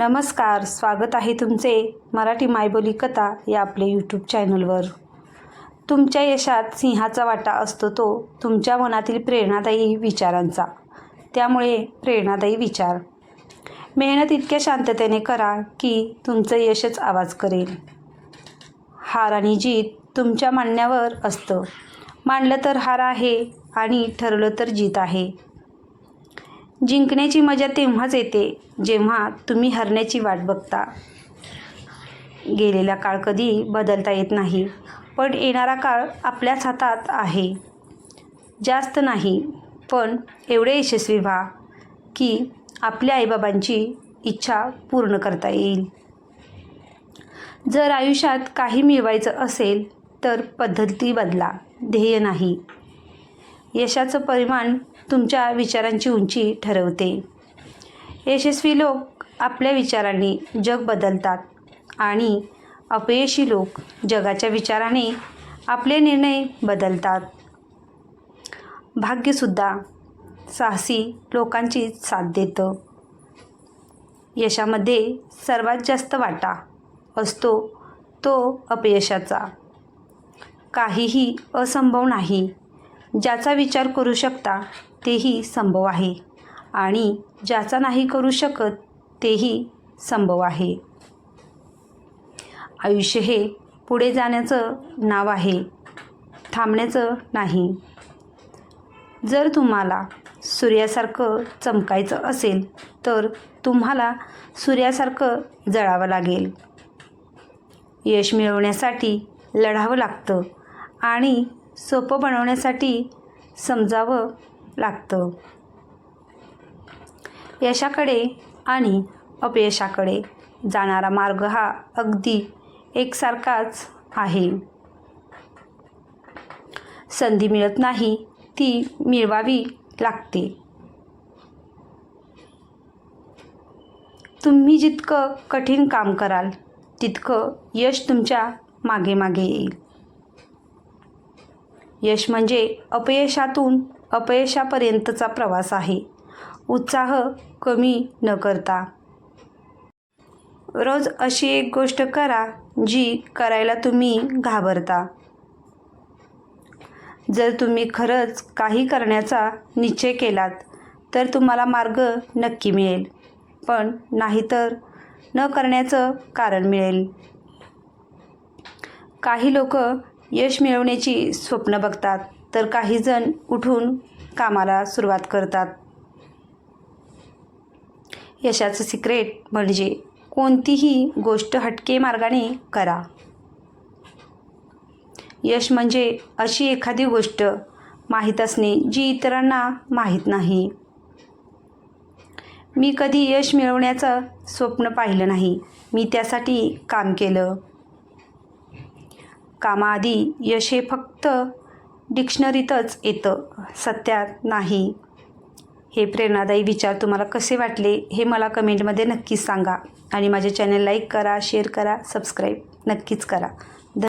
नमस्कार स्वागत आहे तुमचे मराठी मायबोली कथा या आपले यूट्यूब चॅनलवर तुमच्या यशात सिंहाचा वाटा असतो तो तुमच्या मनातील प्रेरणादायी विचारांचा. त्यामुळे प्रेरणादायी विचार. मेहनत इतक्या शांततेने करा की तुमचं यशच आवाज करेल. हार आणि जीत तुमच्या मांडण्यावर असतं. मांडलं तर हार आहे आणि ठरलं तर जीत आहे. जिंकण्याची मजा तेव्हाच येते जेव्हा तुम्ही हरण्याची वाट बघता. गेलेला काळ कधी बदलता येत नाही पण येणारा काळ आपल्याच हातात आहे. जास्त नाही पण एवढे यशस्वी व्हा की आपल्या आईबाबांची इच्छा पूर्ण करता येईल. जर आयुष्यात काही मिळवायचं असेल तर पद्धती बदला ध्येय नाही. यशाचं परिमाण तुमच्या विचारांची उंची ठरवते. यशस्वी लोक आपल्या विचारांनी जग बदलतात आणि अपयशी लोक जगाच्या विचाराने आपले निर्णय बदलतात. भाग्यसुद्धा साहसी लोकांची साथ देतं. यशामध्ये सर्वात जास्त वाटा असतो तो अपयशाचा. काहीही असंभव नाही. ज्याचा विचार करू शकता तेही संभव आहे. आणि ज्याचा नाही करू शकत तेही संभव आहे. आयुष्य हे पुढे जाण्याचं नाव आहे थांबण्याचं नाही. जर तुम्हाला सूर्यासारखं चमकायचं असेल तर तुम्हाला सूर्यासारखं जळावं लागेल. यश मिळवण्यासाठी लढावं लागतं आणि सोपं बनवण्यासाठी समजावं लागतं. यशाकडे आणि अपयशाकडे जाणारा मार्ग हा अगदी एकसारखाच आहे. संधी मिळत नाही ती मिळवावी लागते. तुम्ही जितकं कठीण काम कराल तितकं यश तुमच्या मागे मागे येईल. यश म्हणजे अपयशातून अपयशापर्यंतचा प्रवास आहे. उत्साह कमी न करता. रोज अशी एक गोष्ट करा जी करायला तुम्ही घाबरता. जर तुम्ही खरंच काही करण्याचा निश्चय केलात तर तुम्हाला मार्ग नक्की मिळेल. पण नाहीतर न करण्याचं कारण मिळेल. काही लोक यश मिळवण्याची स्वप्न बघतात तर काही जण उठून कामाला सुरुवात करतात. यशाचं सिक्रेट म्हणजे कोणतीही गोष्ट हटके मार्गाने करा. यश म्हणजे अशी एखादी गोष्ट माहीत असणे जी इतरांना माहीत नाही. मी कधी यश मिळवण्याचं स्वप्न पाहिलं नाही. मी त्यासाठी काम केलं. कामाआधी यश हे फक्त डिक्शनरीतच येतं सत्यात नाही. हे प्रेरणादायी विचार तुम्हाला कसे वाटले हे मला कमेंटमध्ये नक्कीच सांगा. आणि माझे चॅनल लाईक करा शेअर करा सबस्क्राईब नक्कीच करा.